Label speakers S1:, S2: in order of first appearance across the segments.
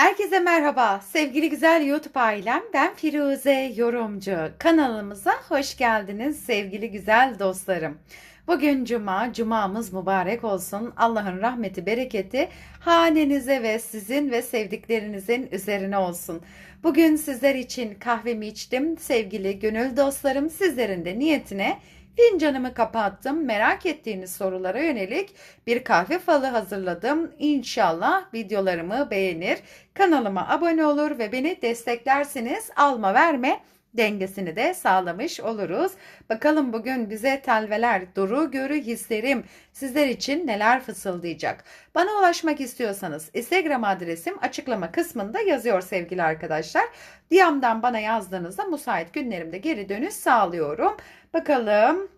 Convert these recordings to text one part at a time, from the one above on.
S1: Herkese merhaba. Sevgili güzel YouTube ailem. Ben Firuze Yorumcu. Kanalımıza hoş geldiniz sevgili güzel dostlarım. Bugün cuma, cumamız mübarek olsun. Allah'ın rahmeti, bereketi hanenize ve sizin ve sevdiklerinizin üzerine olsun. Bugün sizler için kahvemi içtim. Sevgili gönül dostlarım sizlerin de niyetine Fincanımı kapattım. Merak ettiğiniz sorulara yönelik bir kahve falı hazırladım. İnşallah videolarımı beğenir, kanalıma abone olur ve beni desteklersiniz. Alma verme dengesini de sağlamış oluruz. Bakalım bugün bize telveler, duru görü hislerim sizler için neler fısıldayacak. Bana ulaşmak istiyorsanız Instagram adresim açıklama kısmında yazıyor sevgili arkadaşlar. Diyam'dan bana yazdığınızda müsait günlerimde geri dönüş sağlıyorum. Bakalım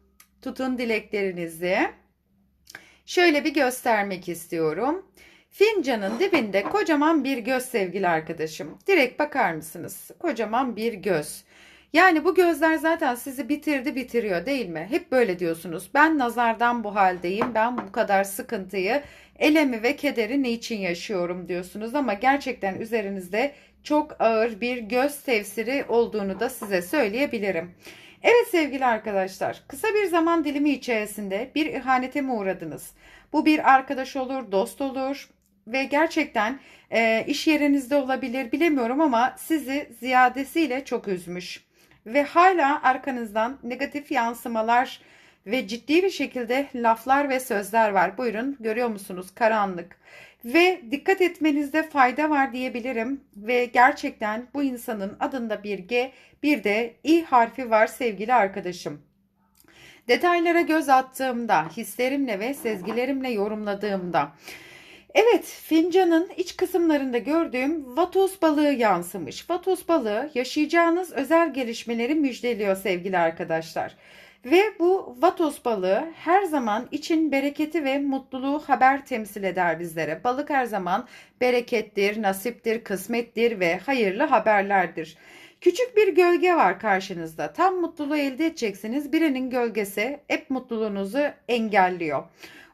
S1: tutun dileklerinizi. Şöyle bir göstermek istiyorum. Fincanın dibinde kocaman bir göz sevgili arkadaşım. Direkt bakar mısınız? Kocaman bir göz. Yani bu gözler zaten sizi bitirdi bitiriyor değil mi? Hep böyle diyorsunuz. Ben nazardan bu haldeyim. Ben bu kadar sıkıntıyı, elemi ve kederi niçin yaşıyorum diyorsunuz ama gerçekten üzerinizde çok ağır bir göz tefsiri olduğunu da size söyleyebilirim. Evet sevgili arkadaşlar, kısa bir zaman dilimi içerisinde bir ihanete mi uğradınız? Bu bir arkadaş olur, dost olur ve gerçekten e, iş yerinizde olabilir bilemiyorum ama sizi ziyadesiyle çok üzmüş ve hala arkanızdan negatif yansımalar ve ciddi bir şekilde laflar ve sözler var. Buyurun görüyor musunuz karanlık. Ve dikkat etmenizde fayda var diyebilirim ve gerçekten bu insanın adında bir G bir de İ harfi var sevgili arkadaşım. Detaylara göz attığımda, hislerimle ve sezgilerimle yorumladığımda Evet, fincanın iç kısımlarında gördüğüm vatos balığı yansımış. Vatos balığı yaşayacağınız özel gelişmeleri müjdeliyor sevgili arkadaşlar. Ve bu vatos balığı her zaman için bereketi ve mutluluğu haber temsil eder bizlere. Balık her zaman berekettir, nasiptir, kısmettir ve hayırlı haberlerdir. Küçük bir gölge var karşınızda. Tam mutluluğu elde edeceksiniz. Birinin gölgesi hep mutluluğunuzu engelliyor.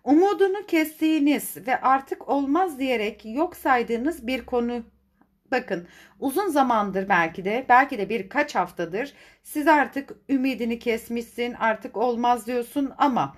S1: Umudunu kestiğiniz ve artık olmaz diyerek yok saydığınız bir konu Bakın uzun zamandır belki de belki de birkaç haftadır siz artık ümidini kesmişsin artık olmaz diyorsun ama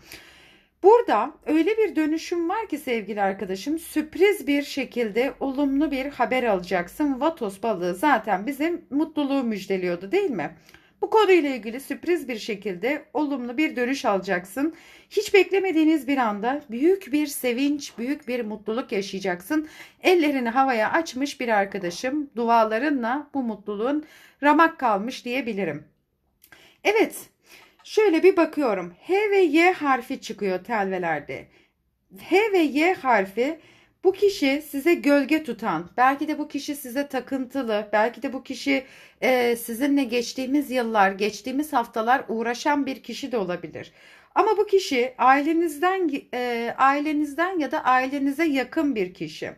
S1: burada öyle bir dönüşüm var ki sevgili arkadaşım sürpriz bir şekilde olumlu bir haber alacaksın. Vatos balığı zaten bize mutluluğu müjdeliyordu değil mi? Bu konuyla ilgili sürpriz bir şekilde olumlu bir dönüş alacaksın. Hiç beklemediğiniz bir anda büyük bir sevinç, büyük bir mutluluk yaşayacaksın. Ellerini havaya açmış bir arkadaşım dualarınla bu mutluluğun ramak kalmış diyebilirim. Evet, şöyle bir bakıyorum. H ve Y harfi çıkıyor telvelerde. H ve Y harfi bu kişi size gölge tutan, belki de bu kişi size takıntılı, belki de bu kişi e, sizinle geçtiğimiz yıllar, geçtiğimiz haftalar uğraşan bir kişi de olabilir. Ama bu kişi ailenizden, e, ailenizden ya da ailenize yakın bir kişi.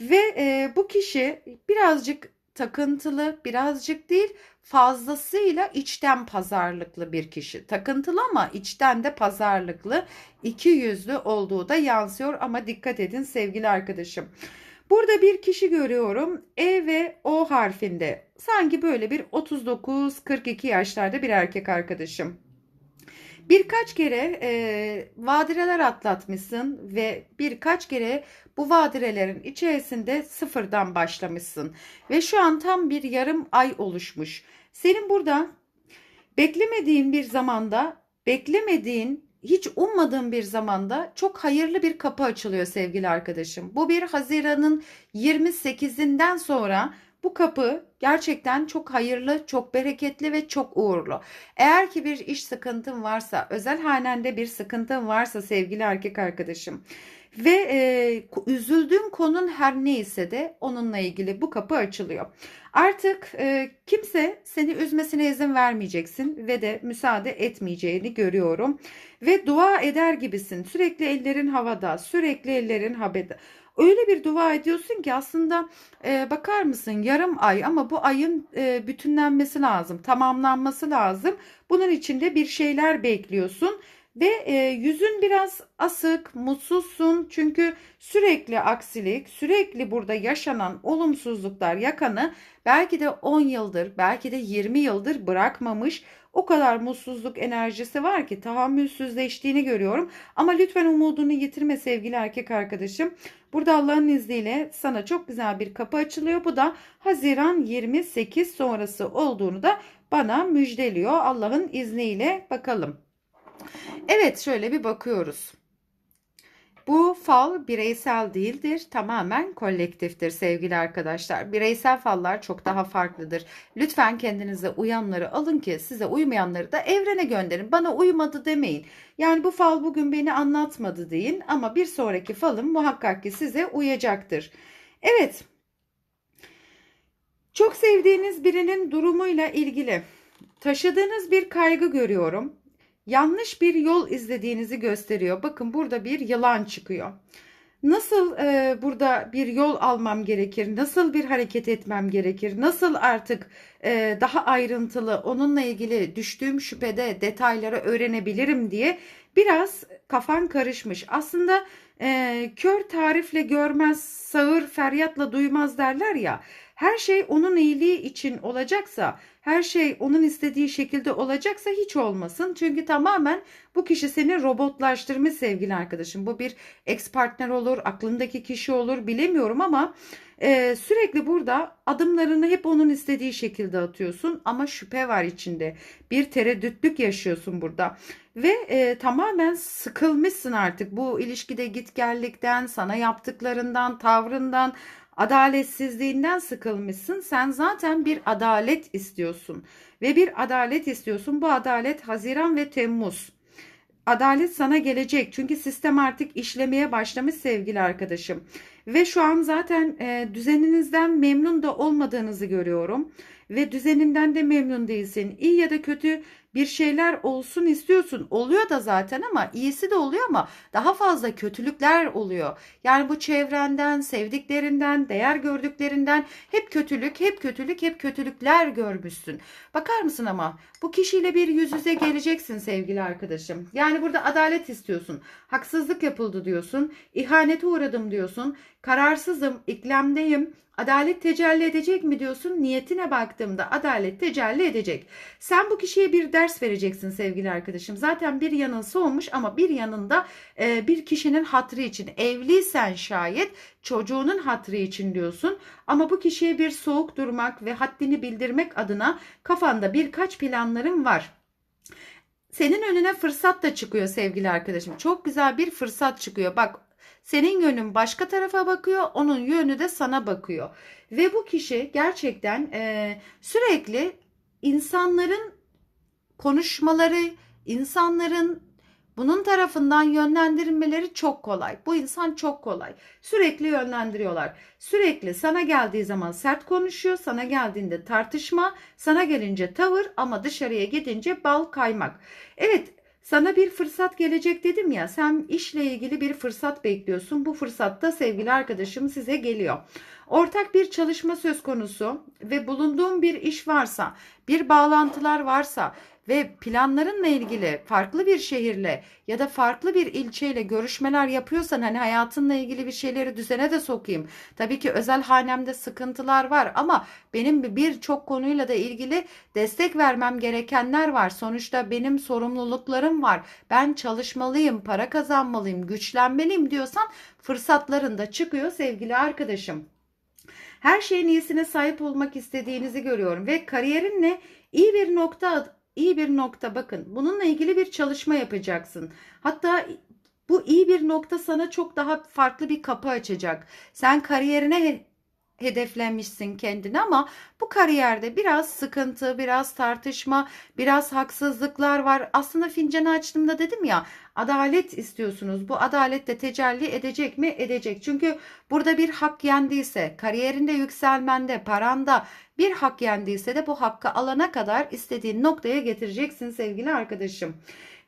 S1: Ve e, bu kişi birazcık takıntılı, birazcık değil fazlasıyla içten pazarlıklı bir kişi. Takıntılı ama içten de pazarlıklı, iki yüzlü olduğu da yansıyor ama dikkat edin sevgili arkadaşım. Burada bir kişi görüyorum. E ve O harfinde. Sanki böyle bir 39-42 yaşlarda bir erkek arkadaşım. Birkaç kere e, vadireler atlatmışsın ve birkaç kere bu vadirelerin içerisinde sıfırdan başlamışsın. Ve şu an tam bir yarım ay oluşmuş. Senin burada beklemediğin bir zamanda, beklemediğin, hiç ummadığın bir zamanda çok hayırlı bir kapı açılıyor sevgili arkadaşım. Bu bir Haziran'ın 28'inden sonra bu kapı gerçekten çok hayırlı, çok bereketli ve çok uğurlu. Eğer ki bir iş sıkıntın varsa, özel hanende bir sıkıntın varsa sevgili erkek arkadaşım ve e, üzüldüğün konun her neyse de onunla ilgili bu kapı açılıyor. Artık e, kimse seni üzmesine izin vermeyeceksin ve de müsaade etmeyeceğini görüyorum. Ve dua eder gibisin. Sürekli ellerin havada, sürekli ellerin havada. Öyle bir dua ediyorsun ki aslında e, bakar mısın yarım ay ama bu ayın e, bütünlenmesi lazım, tamamlanması lazım. Bunun için de bir şeyler bekliyorsun Ve e, yüzün biraz asık, mutsuzsun çünkü sürekli aksilik, sürekli burada yaşanan olumsuzluklar yakanı belki de 10 yıldır, belki de 20 yıldır bırakmamış. O kadar mutsuzluk enerjisi var ki tahammülsüzleştiğini görüyorum. Ama lütfen umudunu yitirme sevgili erkek arkadaşım. Burada Allah'ın izniyle sana çok güzel bir kapı açılıyor. Bu da Haziran 28 sonrası olduğunu da bana müjdeliyor Allah'ın izniyle bakalım. Evet şöyle bir bakıyoruz. Bu fal bireysel değildir, tamamen kolektiftir sevgili arkadaşlar. Bireysel fallar çok daha farklıdır. Lütfen kendinize uyanları alın ki size uymayanları da evrene gönderin. Bana uymadı demeyin. Yani bu fal bugün beni anlatmadı deyin ama bir sonraki falım muhakkak ki size uyacaktır. Evet. Çok sevdiğiniz birinin durumuyla ilgili taşıdığınız bir kaygı görüyorum yanlış bir yol izlediğinizi gösteriyor. Bakın burada bir yılan çıkıyor. Nasıl e, burada bir yol almam gerekir? Nasıl bir hareket etmem gerekir? Nasıl artık e, daha ayrıntılı onunla ilgili düştüğüm şüphede detayları öğrenebilirim diye biraz kafan karışmış. Aslında e, kör tarifle görmez, sağır feryatla duymaz derler ya. Her şey onun iyiliği için olacaksa, her şey onun istediği şekilde olacaksa hiç olmasın. Çünkü tamamen bu kişi seni robotlaştırmış sevgili arkadaşım. Bu bir ex partner olur, aklındaki kişi olur bilemiyorum ama e, sürekli burada adımlarını hep onun istediği şekilde atıyorsun ama şüphe var içinde. Bir tereddütlük yaşıyorsun burada ve e, tamamen sıkılmışsın artık bu ilişkide gitgellikten, sana yaptıklarından, tavrından, adaletsizliğinden sıkılmışsın. Sen zaten bir adalet istiyorsun ve bir adalet istiyorsun. Bu adalet Haziran ve Temmuz. Adalet sana gelecek çünkü sistem artık işlemeye başlamış sevgili arkadaşım. Ve şu an zaten e, düzeninizden memnun da olmadığınızı görüyorum ve düzeninden de memnun değilsin. İyi ya da kötü bir şeyler olsun istiyorsun. Oluyor da zaten ama iyisi de oluyor ama daha fazla kötülükler oluyor. Yani bu çevrenden, sevdiklerinden, değer gördüklerinden hep kötülük, hep kötülük, hep kötülükler görmüşsün. Bakar mısın ama bu kişiyle bir yüz yüze geleceksin sevgili arkadaşım. Yani burada adalet istiyorsun. Haksızlık yapıldı diyorsun. ihanete uğradım diyorsun. Kararsızım, iklemdeyim Adalet tecelli edecek mi diyorsun? Niyetine baktığımda adalet tecelli edecek. Sen bu kişiye bir ders vereceksin sevgili arkadaşım. Zaten bir yanın soğumuş ama bir yanında e, bir kişinin hatrı için evliysen şayet çocuğunun hatrı için diyorsun. Ama bu kişiye bir soğuk durmak ve haddini bildirmek adına kafanda birkaç planların var senin önüne fırsat da çıkıyor sevgili arkadaşım. Çok güzel bir fırsat çıkıyor. Bak senin yönün başka tarafa bakıyor, onun yönü de sana bakıyor. Ve bu kişi gerçekten e, sürekli insanların konuşmaları, insanların bunun tarafından yönlendirilmeleri çok kolay. Bu insan çok kolay. Sürekli yönlendiriyorlar. Sürekli sana geldiği zaman sert konuşuyor, sana geldiğinde tartışma, sana gelince tavır ama dışarıya gidince bal kaymak. Evet, sana bir fırsat gelecek dedim ya. Sen işle ilgili bir fırsat bekliyorsun. Bu fırsatta sevgili arkadaşım size geliyor. Ortak bir çalışma söz konusu ve bulunduğun bir iş varsa, bir bağlantılar varsa, ve planlarınla ilgili farklı bir şehirle ya da farklı bir ilçeyle görüşmeler yapıyorsan hani hayatınla ilgili bir şeyleri düzene de sokayım. Tabii ki özel hanemde sıkıntılar var ama benim birçok konuyla da ilgili destek vermem gerekenler var. Sonuçta benim sorumluluklarım var. Ben çalışmalıyım, para kazanmalıyım, güçlenmeliyim diyorsan fırsatların da çıkıyor sevgili arkadaşım. Her şeyin iyisine sahip olmak istediğinizi görüyorum ve kariyerinle iyi bir nokta iyi bir nokta bakın. Bununla ilgili bir çalışma yapacaksın. Hatta bu iyi bir nokta sana çok daha farklı bir kapı açacak. Sen kariyerine hedeflenmişsin kendini ama bu kariyerde biraz sıkıntı, biraz tartışma, biraz haksızlıklar var. Aslında fincanı açtığımda dedim ya adalet istiyorsunuz. Bu adalet de tecelli edecek mi? Edecek. Çünkü burada bir hak yendiyse, kariyerinde yükselmende, paranda bir hak yendiyse de bu hakkı alana kadar istediğin noktaya getireceksin sevgili arkadaşım.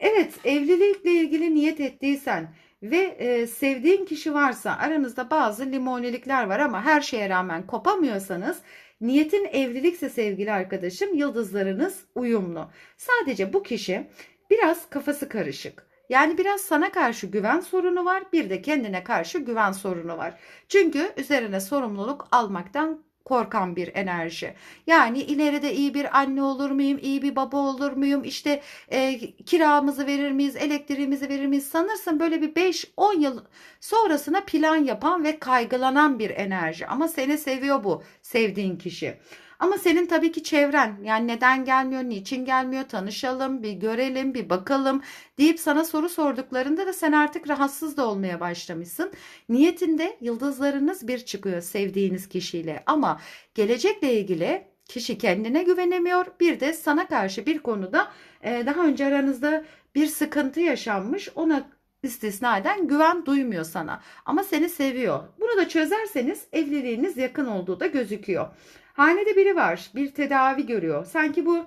S1: Evet, evlilikle ilgili niyet ettiysen, ve e, sevdiğin kişi varsa aranızda bazı limonilikler var ama her şeye rağmen kopamıyorsanız niyetin evlilikse sevgili arkadaşım yıldızlarınız uyumlu. Sadece bu kişi biraz kafası karışık. Yani biraz sana karşı güven sorunu var, bir de kendine karşı güven sorunu var. Çünkü üzerine sorumluluk almaktan korkan bir enerji. Yani ileride iyi bir anne olur muyum, iyi bir baba olur muyum, işte e, kiramızı verir miyiz, elektriğimizi verir miyiz sanırsın böyle bir 5-10 yıl sonrasına plan yapan ve kaygılanan bir enerji. Ama seni seviyor bu sevdiğin kişi. Ama senin tabii ki çevren yani neden gelmiyor, niçin gelmiyor, tanışalım, bir görelim, bir bakalım deyip sana soru sorduklarında da sen artık rahatsız da olmaya başlamışsın. Niyetinde yıldızlarınız bir çıkıyor sevdiğiniz kişiyle ama gelecekle ilgili kişi kendine güvenemiyor. Bir de sana karşı bir konuda e, daha önce aranızda bir sıkıntı yaşanmış. Ona istisnaden güven duymuyor sana ama seni seviyor. Bunu da çözerseniz evliliğiniz yakın olduğu da gözüküyor. Hanede biri var, bir tedavi görüyor. Sanki bu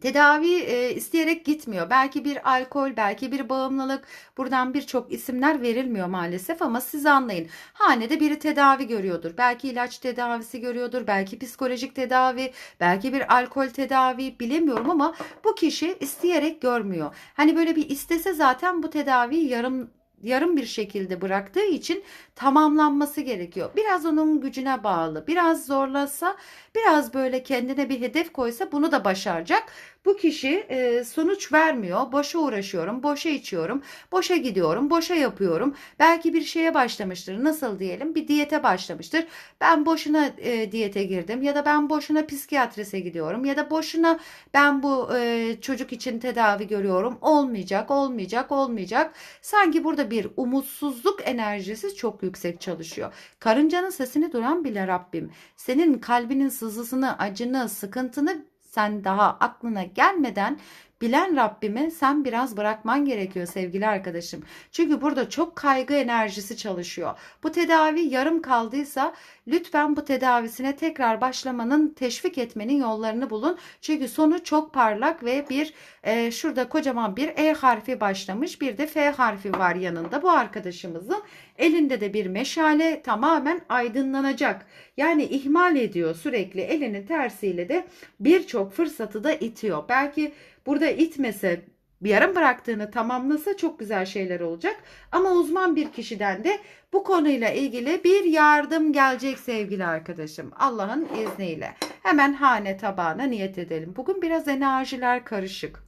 S1: tedavi e, isteyerek gitmiyor. Belki bir alkol, belki bir bağımlılık. Buradan birçok isimler verilmiyor maalesef ama siz anlayın. Hanede biri tedavi görüyordur. Belki ilaç tedavisi görüyordur, belki psikolojik tedavi, belki bir alkol tedavi bilemiyorum ama bu kişi isteyerek görmüyor. Hani böyle bir istese zaten bu tedaviyi yarım yarım bir şekilde bıraktığı için tamamlanması gerekiyor. Biraz onun gücüne bağlı. Biraz zorlasa, biraz böyle kendine bir hedef koysa bunu da başaracak. Bu kişi e, sonuç vermiyor. Boşa uğraşıyorum, boşa içiyorum, boşa gidiyorum, boşa yapıyorum. Belki bir şeye başlamıştır. Nasıl diyelim? Bir diyete başlamıştır. Ben boşuna e, diyete girdim ya da ben boşuna psikiyatrise gidiyorum ya da boşuna ben bu e, çocuk için tedavi görüyorum. Olmayacak, olmayacak, olmayacak. Sanki burada bir umutsuzluk enerjisi çok yüksek çalışıyor. Karıncanın sesini duyan bile Rabbim. Senin kalbinin sızısını, acını, sıkıntını sen daha aklına gelmeden bilen Rabbimi sen biraz bırakman gerekiyor sevgili arkadaşım. Çünkü burada çok kaygı enerjisi çalışıyor. Bu tedavi yarım kaldıysa lütfen bu tedavisine tekrar başlamanın teşvik etmenin yollarını bulun. Çünkü sonu çok parlak ve bir e, şurada kocaman bir E harfi başlamış bir de F harfi var yanında bu arkadaşımızın. Elinde de bir meşale tamamen aydınlanacak. Yani ihmal ediyor sürekli elinin tersiyle de birçok fırsatı da itiyor. Belki burada itmese bir yarım bıraktığını tamamlasa çok güzel şeyler olacak. Ama uzman bir kişiden de bu konuyla ilgili bir yardım gelecek sevgili arkadaşım. Allah'ın izniyle. Hemen hane tabağına niyet edelim. Bugün biraz enerjiler karışık.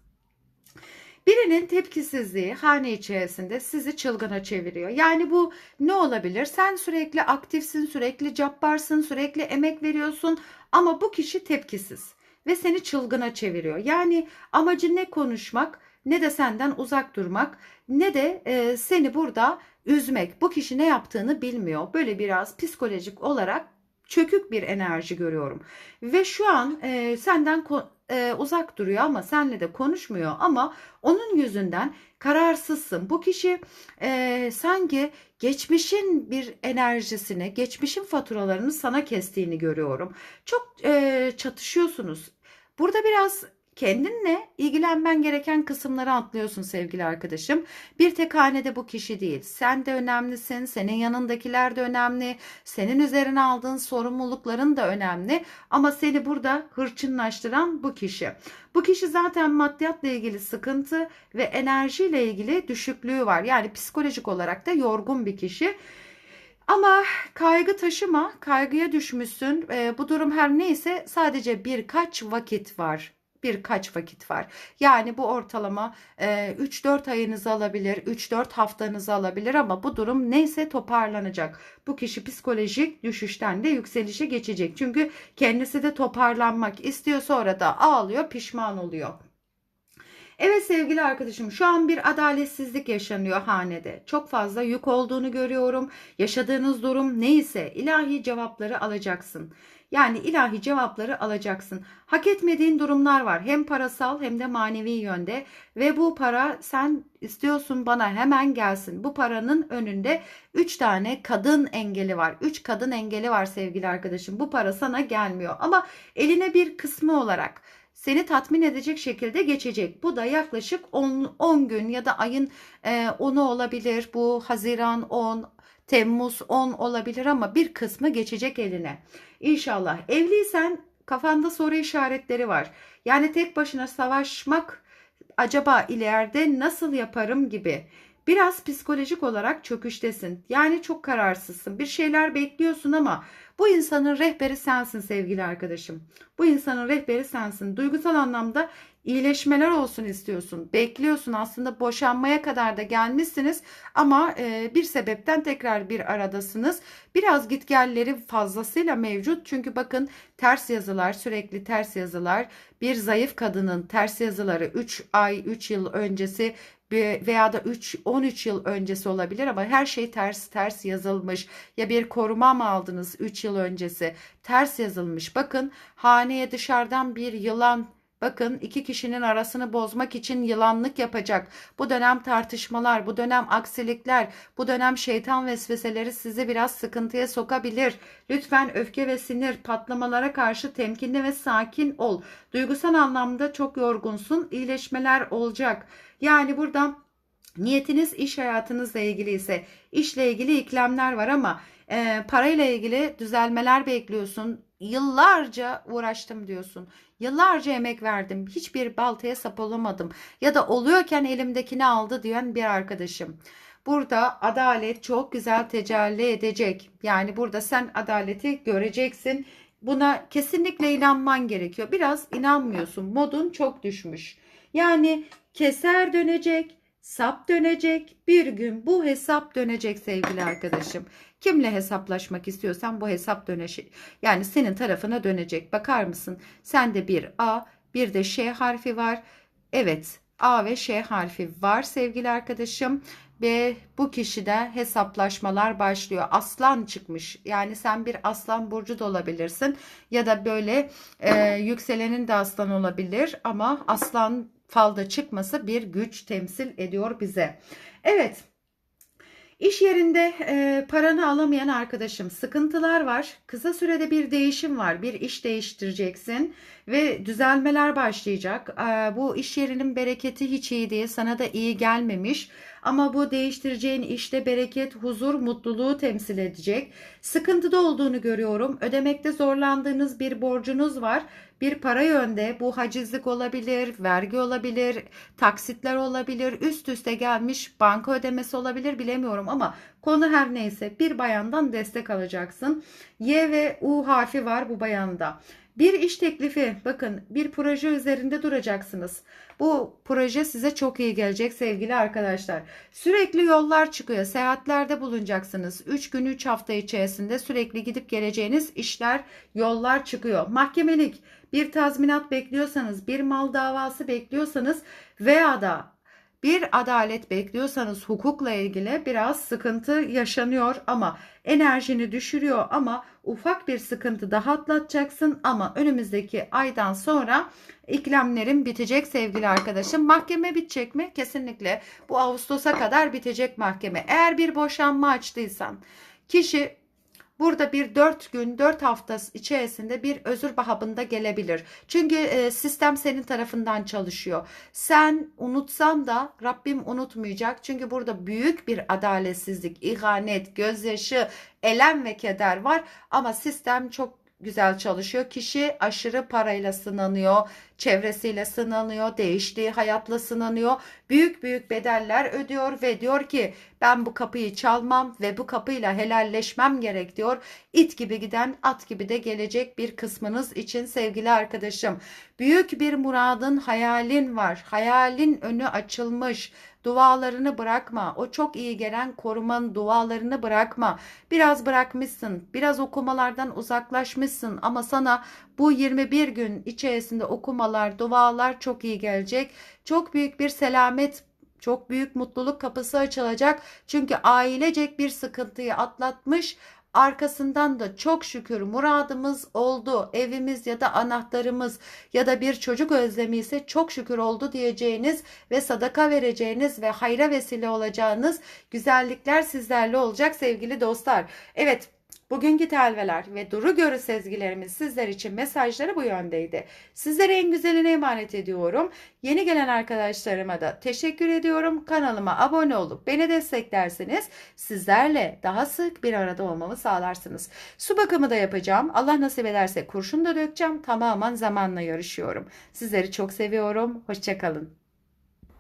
S1: Birinin tepkisizliği hane içerisinde sizi çılgına çeviriyor. Yani bu ne olabilir? Sen sürekli aktifsin, sürekli cabbarsın, sürekli emek veriyorsun ama bu kişi tepkisiz ve seni çılgına çeviriyor. Yani amacı ne konuşmak ne de senden uzak durmak ne de e, seni burada üzmek. Bu kişi ne yaptığını bilmiyor. Böyle biraz psikolojik olarak çökük bir enerji görüyorum. Ve şu an e, senden e, uzak duruyor ama senle de konuşmuyor ama onun yüzünden kararsızsın. Bu kişi e, sanki geçmişin bir enerjisini, geçmişin faturalarını sana kestiğini görüyorum. Çok e, çatışıyorsunuz. Burada biraz kendinle ilgilenmen gereken kısımları atlıyorsun sevgili arkadaşım. Bir tek hanede bu kişi değil. Sen de önemlisin. Senin yanındakiler de önemli. Senin üzerine aldığın sorumlulukların da önemli. Ama seni burada hırçınlaştıran bu kişi. Bu kişi zaten maddiyatla ilgili sıkıntı ve enerjiyle ilgili düşüklüğü var. Yani psikolojik olarak da yorgun bir kişi. Ama kaygı taşıma, kaygıya düşmüşsün. E, bu durum her neyse sadece birkaç vakit var birkaç vakit var. Yani bu ortalama 3-4 e, ayınızı alabilir, 3-4 haftanızı alabilir ama bu durum neyse toparlanacak. Bu kişi psikolojik düşüşten de yükselişe geçecek. Çünkü kendisi de toparlanmak istiyor sonra da ağlıyor, pişman oluyor. Evet sevgili arkadaşım şu an bir adaletsizlik yaşanıyor hanede. Çok fazla yük olduğunu görüyorum. Yaşadığınız durum neyse ilahi cevapları alacaksın. Yani ilahi cevapları alacaksın. Hak etmediğin durumlar var. Hem parasal hem de manevi yönde. Ve bu para sen istiyorsun bana hemen gelsin. Bu paranın önünde 3 tane kadın engeli var. 3 kadın engeli var sevgili arkadaşım. Bu para sana gelmiyor. Ama eline bir kısmı olarak seni tatmin edecek şekilde geçecek. Bu da yaklaşık 10, 10 gün ya da ayın e, 10'u olabilir. Bu Haziran 10, Temmuz 10 olabilir ama bir kısmı geçecek eline. İnşallah. Evliysen kafanda soru işaretleri var. Yani tek başına savaşmak acaba ileride nasıl yaparım gibi. Biraz psikolojik olarak çöküştesin. Yani çok kararsızsın. Bir şeyler bekliyorsun ama bu insanın rehberi sensin sevgili arkadaşım. Bu insanın rehberi sensin. Duygusal anlamda iyileşmeler olsun istiyorsun. Bekliyorsun aslında boşanmaya kadar da gelmişsiniz ama e, bir sebepten tekrar bir aradasınız. Biraz gitgelleri fazlasıyla mevcut. Çünkü bakın ters yazılar sürekli ters yazılar. Bir zayıf kadının ters yazıları 3 ay 3 yıl öncesi veya da 3 13 yıl öncesi olabilir ama her şey ters ters yazılmış. Ya bir koruma mı aldınız 3 yıl öncesi? Ters yazılmış. Bakın haneye dışarıdan bir yılan Bakın iki kişinin arasını bozmak için yılanlık yapacak. Bu dönem tartışmalar, bu dönem aksilikler, bu dönem şeytan vesveseleri sizi biraz sıkıntıya sokabilir. Lütfen öfke ve sinir patlamalara karşı temkinli ve sakin ol. Duygusal anlamda çok yorgunsun. İyileşmeler olacak. Yani burada niyetiniz iş hayatınızla ilgili ise işle ilgili iklemler var ama e, parayla ilgili düzelmeler bekliyorsun. Yıllarca uğraştım diyorsun. Yıllarca emek verdim. Hiçbir baltaya sap olamadım. Ya da oluyorken elimdekini aldı diyen bir arkadaşım. Burada adalet çok güzel tecelli edecek. Yani burada sen adaleti göreceksin. Buna kesinlikle inanman gerekiyor. Biraz inanmıyorsun. Modun çok düşmüş. Yani keser dönecek, sap dönecek. Bir gün bu hesap dönecek sevgili arkadaşım. Kimle hesaplaşmak istiyorsan bu hesap dönecek. Yani senin tarafına dönecek. Bakar mısın? Sende bir A, bir de Ş harfi var. Evet, A ve Ş harfi var sevgili arkadaşım ve bu kişide hesaplaşmalar başlıyor. Aslan çıkmış. Yani sen bir aslan burcu da olabilirsin ya da böyle e, yükselenin de aslan olabilir ama aslan falda çıkması bir güç temsil ediyor bize. Evet. İş yerinde e, paranı alamayan arkadaşım sıkıntılar var. Kısa sürede bir değişim var. Bir iş değiştireceksin ve düzelmeler başlayacak. E, bu iş yerinin bereketi hiç iyi değil. Sana da iyi gelmemiş. Ama bu değiştireceğin işte bereket, huzur, mutluluğu temsil edecek. Sıkıntıda olduğunu görüyorum. Ödemekte zorlandığınız bir borcunuz var. Bir para yönde bu hacizlik olabilir, vergi olabilir, taksitler olabilir, üst üste gelmiş banka ödemesi olabilir bilemiyorum ama konu her neyse bir bayandan destek alacaksın. Y ve U harfi var bu bayanda. Bir iş teklifi bakın bir proje üzerinde duracaksınız. Bu proje size çok iyi gelecek sevgili arkadaşlar. Sürekli yollar çıkıyor. Seyahatlerde bulunacaksınız. 3 gün 3 hafta içerisinde sürekli gidip geleceğiniz işler, yollar çıkıyor. Mahkemelik bir tazminat bekliyorsanız, bir mal davası bekliyorsanız veya da bir adalet bekliyorsanız hukukla ilgili biraz sıkıntı yaşanıyor ama enerjini düşürüyor ama ufak bir sıkıntı daha atlatacaksın ama önümüzdeki aydan sonra iklemlerin bitecek sevgili arkadaşım. Mahkeme bitecek mi? Kesinlikle. Bu Ağustos'a kadar bitecek mahkeme. Eğer bir boşanma açtıysan kişi Burada bir 4 gün 4 hafta içerisinde bir özür bahabında gelebilir. Çünkü e, sistem senin tarafından çalışıyor. Sen unutsan da Rabbim unutmayacak. Çünkü burada büyük bir adaletsizlik, ihanet, gözyaşı, elem ve keder var. Ama sistem çok güzel çalışıyor. Kişi aşırı parayla sınanıyor, çevresiyle sınanıyor, değiştiği hayatla sınanıyor. Büyük büyük bedeller ödüyor ve diyor ki ben bu kapıyı çalmam ve bu kapıyla helalleşmem gerek diyor. İt gibi giden at gibi de gelecek bir kısmınız için sevgili arkadaşım. Büyük bir muradın, hayalin var. Hayalin önü açılmış. Dualarını bırakma. O çok iyi gelen korumanın dualarını bırakma. Biraz bırakmışsın. Biraz okumalardan uzaklaşmışsın ama sana bu 21 gün içerisinde okumalar, dualar çok iyi gelecek. Çok büyük bir selamet çok büyük mutluluk kapısı açılacak. Çünkü ailecek bir sıkıntıyı atlatmış arkasından da çok şükür muradımız oldu. Evimiz ya da anahtarımız ya da bir çocuk özlemi ise çok şükür oldu diyeceğiniz ve sadaka vereceğiniz ve hayra vesile olacağınız güzellikler sizlerle olacak sevgili dostlar. Evet Bugünkü telveler ve duru görü sezgilerimiz sizler için mesajları bu yöndeydi. Sizlere en güzeline emanet ediyorum. Yeni gelen arkadaşlarıma da teşekkür ediyorum. Kanalıma abone olup beni desteklerseniz sizlerle daha sık bir arada olmamı sağlarsınız. Su bakımı da yapacağım. Allah nasip ederse kurşun da dökeceğim. Tamamen zamanla yarışıyorum. Sizleri çok seviyorum. Hoşçakalın.